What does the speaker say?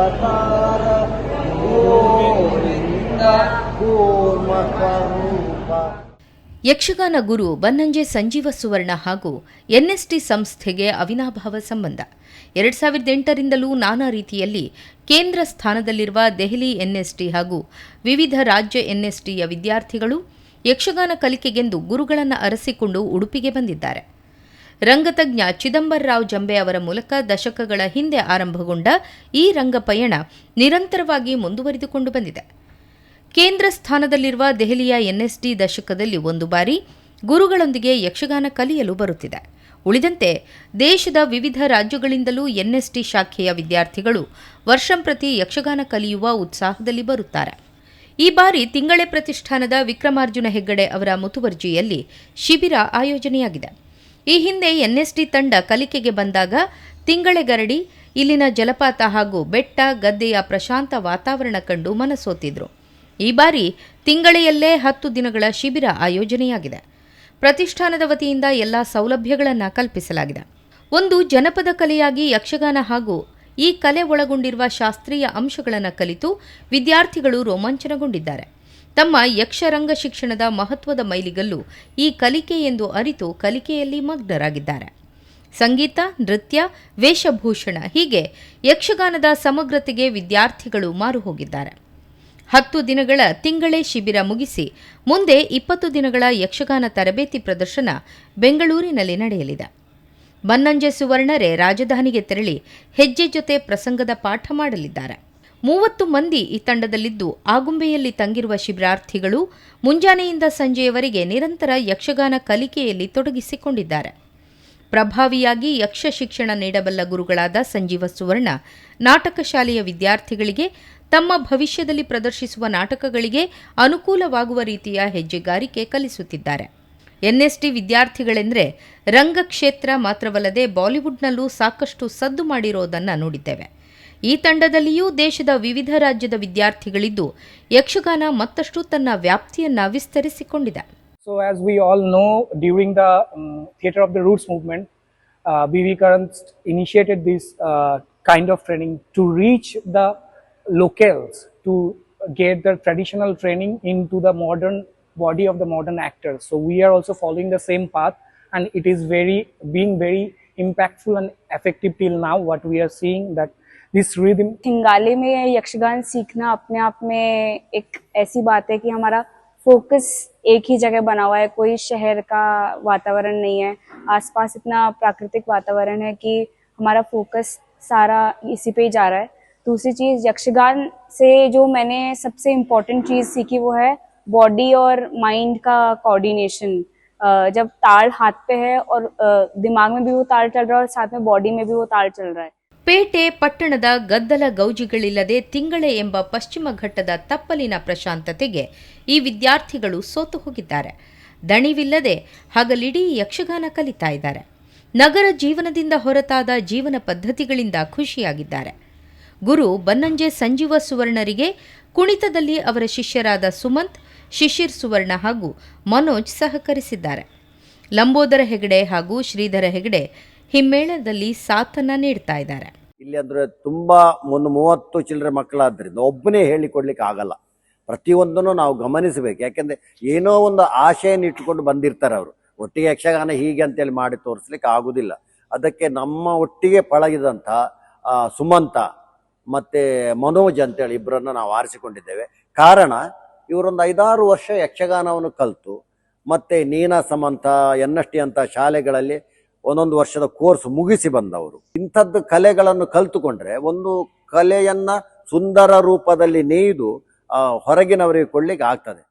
ಅವತಾರ ಯಕ್ಷಗಾನ ಗುರು ಬನ್ನಂಜೆ ಸಂಜೀವ ಸುವರ್ಣ ಹಾಗೂ ಎನ್ಎಸ್ಟಿ ಸಂಸ್ಥೆಗೆ ಅವಿನಾಭಾವ ಸಂಬಂಧ. ಎರಡು ಸಾವಿರದ ಎಂಟರಿಂದಲೂ ನಾನಾ ರೀತಿಯಲ್ಲಿ ಕೇಂದ್ರ ಸ್ಥಾನದಲ್ಲಿರುವ ದೆಹಲಿ ಎನ್ಎಸ್ಟಿ ಹಾಗೂ ವಿವಿಧ ರಾಜ್ಯ ಎನ್ಎಸ್ಟಿಯ ವಿದ್ಯಾರ್ಥಿಗಳು ಯಕ್ಷಗಾನ ಕಲಿಕೆಗೆಂದು ಗುರುಗಳನ್ನು ಅರಸಿಕೊಂಡು ಉಡುಪಿಗೆ ಬಂದಿದ್ದಾರೆ. ರಂಗತಜ್ಞ ಚಿದಂಬರರಾವ್ ಜಂಬೆ ಅವರ ಮೂಲಕ ದಶಕಗಳ ಹಿಂದೆ ಆರಂಭಗೊಂಡ ಈ ರಂಗ ಪಯಣ ನಿರಂತರವಾಗಿ ಮುಂದುವರಿದುಕೊಂಡು ಬಂದಿದೆ. ಕೇಂದ್ರ ಸ್ಥಾನದಲ್ಲಿರುವ ದೆಹಲಿಯ ಎನ್ಎಸ್ಡಿ ದಶಕದಲ್ಲಿ ಒಂದು ಬಾರಿ ಗುರುಗಳೊಂದಿಗೆ ಯಕ್ಷಗಾನ ಕಲಿಯಲು ಬರುತ್ತಿದೆ. ಉಳಿದಂತೆ ದೇಶದ ವಿವಿಧ ರಾಜ್ಯಗಳಿಂದಲೂ ಎನ್ಎಸ್ಟಿ ಶಾಖೆಯ ವಿದ್ಯಾರ್ಥಿಗಳು ವರ್ಷಂಪ್ರತಿ ಯಕ್ಷಗಾನ ಕಲಿಯುವ ಉತ್ಸಾಹದಲ್ಲಿ ಬರುತ್ತಾರೆ. ಈ ಬಾರಿ ತಿಂಗಳೆ ಪ್ರತಿಷ್ಠಾನದ ವಿಕ್ರಮಾರ್ಜುನ ಹೆಗ್ಗಡೆ ಅವರ ಮುತುವರ್ಜಿಯಲ್ಲಿ ಶಿಬಿರ ಆಯೋಜನೆಯಾಗಿದೆ. ಈ ಹಿಂದೆ ಎನ್ಎಸ್ಟಿ ತಂಡ ಕಲಿಕೆಗೆ ಬಂದಾಗ ತಿಂಗಳೆಗರಡಿ ಇಲ್ಲಿನ ಜಲಪಾತ ಹಾಗೂ ಬೆಟ್ಟ, ಗದ್ದೆಯ ಪ್ರಶಾಂತ ವಾತಾವರಣ ಕಂಡು ಮನಸೋತಿದ್ರು. ಈ ಬಾರಿ ತಿಂಗಳೆಯಲ್ಲೇ ಹತ್ತು ದಿನಗಳ ಶಿಬಿರ ಆಯೋಜನೆಯಾಗಿದೆ. ಪ್ರತಿಷ್ಠಾನದ ವತಿಯಿಂದ ಎಲ್ಲ ಸೌಲಭ್ಯಗಳನ್ನು ಕಲ್ಪಿಸಲಾಗಿದೆ. ಒಂದು ಜನಪದ ಕಲೆಯಾಗಿ ಯಕ್ಷಗಾನ ಹಾಗೂ ಈ ಕಲೆ ಒಳಗೊಂಡಿರುವ ಶಾಸ್ತ್ರೀಯ ಅಂಶಗಳನ್ನು ಕಲಿತು ವಿದ್ಯಾರ್ಥಿಗಳು ರೋಮಾಂಚನಗೊಂಡಿದ್ದಾರೆ. ತಮ್ಮ ಯಕ್ಷರಂಗ ಶಿಕ್ಷಣದ ಮಹತ್ವದ ಮೈಲಿಗಲ್ಲು ಈ ಕಲಿಕೆ ಎಂದು ಅರಿತು ಕಲಿಕೆಯಲ್ಲಿ ಮಗ್ನರಾಗಿದ್ದಾರೆ. ಸಂಗೀತ, ನೃತ್ಯ, ವೇಷಭೂಷಣ ಹೀಗೆ ಯಕ್ಷಗಾನದ ಸಮಗ್ರತೆಗೆ ವಿದ್ಯಾರ್ಥಿಗಳು ಮಾರು ಹೋಗಿದ್ದಾರೆ ಹತ್ತು ದಿನಗಳ ತಿಂಗಳೇ ಶಿಬಿರ ಮುಗಿಸಿ ಮುಂದೆ ಇಪ್ಪತ್ತು ದಿನಗಳ ಯಕ್ಷಗಾನ ತರಬೇತಿ ಪ್ರದರ್ಶನ ಬೆಂಗಳೂರಿನಲ್ಲಿ ನಡೆಯಲಿದೆ. ಬನ್ನಂಜೆ ಸುವರ್ಣರೇ ರಾಜಧಾನಿಗೆ ತೆರಳಿ ಹೆಜ್ಜೆ ಜೊತೆ ಪ್ರಸಂಗದ ಪಾಠ ಮಾಡಲಿದ್ದಾರೆ. ಮೂವತ್ತು ಮಂದಿ ಈ ತಂಡದಲ್ಲಿದ್ದು ಆಗುಂಬೆಯಲ್ಲಿ ತಂಗಿರುವ ಶಿಬಿರಾರ್ಥಿಗಳು ಮುಂಜಾನೆಯಿಂದ ಸಂಜೆಯವರೆಗೆ ನಿರಂತರ ಯಕ್ಷಗಾನ ಕಲಿಕೆಯಲ್ಲಿ ತೊಡಗಿಸಿಕೊಂಡಿದ್ದಾರೆ. ಪ್ರಭಾವಿಯಾಗಿ ಯಕ್ಷ ಶಿಕ್ಷಣ ನೀಡಬಲ್ಲ ಗುರುಗಳಾದ ಸಂಜೀವ ಸುವರ್ಣ, ನಾಟಕ ಶಾಲೆಯ ವಿದ್ಯಾರ್ಥಿಗಳಿಗೆ ತಮ್ಮ ಭವಿಷ್ಯದಲ್ಲಿ ಪ್ರದರ್ಶಿಸುವ ನಾಟಕಗಳಿಗೆ ಅನುಕೂಲವಾಗುವ ರೀತಿಯ ಹೆಜ್ಜೆಗಾರಿಕೆ ಕಲಿಸುತ್ತಿದ್ದಾರೆ. ಎನ್ಎಸ್ಟಿ ವಿದ್ಯಾರ್ಥಿಗಳೆಂದರೆ ರಂಗಕ್ಷೇತ್ರ ಮಾತ್ರವಲ್ಲದೆ ಬಾಲಿವುಡ್ನಲ್ಲೂ ಸಾಕಷ್ಟು ಸದ್ದು ಮಾಡಿರೋದನ್ನು ನೋಡಿದ್ದೇವೆ. ಈ ತಂಡದಲ್ಲಿಯೂ ದೇಶದ ವಿವಿಧ ರಾಜ್ಯದ ವಿದ್ಯಾರ್ಥಿಗಳಿದ್ದು ಯಕ್ಷಗಾನ ಮತ್ತಷ್ಟು ತನ್ನ ವ್ಯಾಪ್ತಿಯನ್ನ ವಿಸ್ತರಿಸಿಕೊಂಡಿದೆ so as we all know during the theatre of the roots movement B V Karanth initiated this kind of training to reach the the locals, to get the traditional training into the modern body of the modern actors. So, we are also following the same path, and it is very being very impactful and effective till now. What we are seeing that this rhythm. थिंगाले में यक्षगान सीखना अपने आप में एक ऐसी बात है कि हमारा फोकस एक ही जगह बना हुआ है, कोई शहर का वातावरण नहीं है। आसपास इतना प्राकृतिक वातावरण है कि हमारा फोकस सारा इसी पे ही जा रहा है। दूसरी चीज़, यक्षगान से जो मैंने सबसे इम्पोर्टेंट चीज़ सीखी वो है बॉडी और माइंड का कोऑर्डिनेशन जब ताल हाथ पे है और दिमाग में भी वो ताल चल रहा है और साथ में बॉडी में भी वो ताल चल रहा है। ಪೇಟೆ ಪಟ್ಟಣದ ಗದ್ದಲ ಗೌಜಿಗಳಿಲ್ಲದೆ ತಿಂಗಳೆ ಎಂಬ ಪಶ್ಚಿಮ ಘಟ್ಟದ ತಪ್ಪಲಿನ ಪ್ರಶಾಂತತೆಗೆ ಈ ವಿದ್ಯಾರ್ಥಿಗಳು ಸೋತು ಹೋಗಿದ್ದಾರೆ. ದಣಿವಿಲ್ಲದೆ ಹಗಲಿಡೀ ಯಕ್ಷಗಾನ ಕಲಿತಾ ಇದ್ದಾರೆ. ನಗರ ಜೀವನದಿಂದ ಹೊರತಾದ ಜೀವನ ಪದ್ಧತಿಗಳಿಂದ ಖುಷಿಯಾಗಿದ್ದಾರೆ. ಗುರು ಬನ್ನಂಜೆ ಸಂಜೀವ ಸುವರ್ಣರಿಗೆ ಕುಣಿತದಲ್ಲಿ ಅವರ ಶಿಷ್ಯರಾದ ಸುಮಂತ್, ಶಿಶಿರ್ ಸುವರ್ಣ ಹಾಗೂ ಮನೋಜ್ ಸಹಕರಿಸಿದ್ದಾರೆ. ಲಂಬೋದರ ಹೆಗಡೆ ಹಾಗೂ ಶ್ರೀಧರ ಹೆಗಡೆ ಹಿಮ್ಮೇಳದಲ್ಲಿ ಸಾಥನ್ನ ನೀಡ್ತಾ ಇದ್ದಾರೆ. ಇಲ್ಲಿ ಅಂದರೆ ತುಂಬ ಒಂದು ಮೂವತ್ತು ಚಿಲ್ಲರೆ ಮಕ್ಕಳಾದ್ದರಿಂದ ಒಬ್ಬನೇ ಹೇಳಿಕೊಡ್ಲಿಕ್ಕೆ ಆಗಲ್ಲ. ಪ್ರತಿಯೊಂದನ್ನು ನಾವು ಗಮನಿಸಬೇಕು. ಯಾಕೆಂದರೆ ಏನೋ ಒಂದು ಆಶೆಯನ್ನು ಇಟ್ಟುಕೊಂಡು ಬಂದಿರ್ತಾರೆ ಅವರು. ಒಟ್ಟಿಗೆ ಯಕ್ಷಗಾನ ಹೀಗೆ ಅಂತೇಳಿ ಮಾಡಿ ತೋರಿಸ್ಲಿಕ್ಕೆ ಆಗೋದಿಲ್ಲ. ಅದಕ್ಕೆ ನಮ್ಮ ಒಟ್ಟಿಗೆ ಪಳಗಿದಂಥ ಸುಮಂತ ಮತ್ತು ಮನೋಜ್ ಅಂತೇಳಿ ಇಬ್ಬರನ್ನು ನಾವು ಆರಿಸಿಕೊಂಡಿದ್ದೇವೆ. ಕಾರಣ ಇವರೊಂದು ಐದಾರು ವರ್ಷ ಯಕ್ಷಗಾನವನ್ನು ಕಲಿತು, ಮತ್ತು ನೀನಾ, ಸಮಂತ, ಎನ್ ಎಸ್ ಟಿ ಅಂತ ಶಾಲೆಗಳಲ್ಲಿ ಒಂದೊಂದು ವರ್ಷದ ಕೋರ್ಸ್ ಮುಗಿಸಿ ಬಂದವರು. ಇಂಥದ್ದು ಕಲೆಗಳನ್ನು ಕಲ್ತುಕೊಂಡ್ರೆ ಒಂದು ಕಲೆಯನ್ನ ಸುಂದರ ರೂಪದಲ್ಲಿ ನೇಯ್ದು ಹೊರಗಿನವರಿಗೆ ಕೊಡ್ಲಿಕ್ಕೆ ಆಗ್ತದೆ.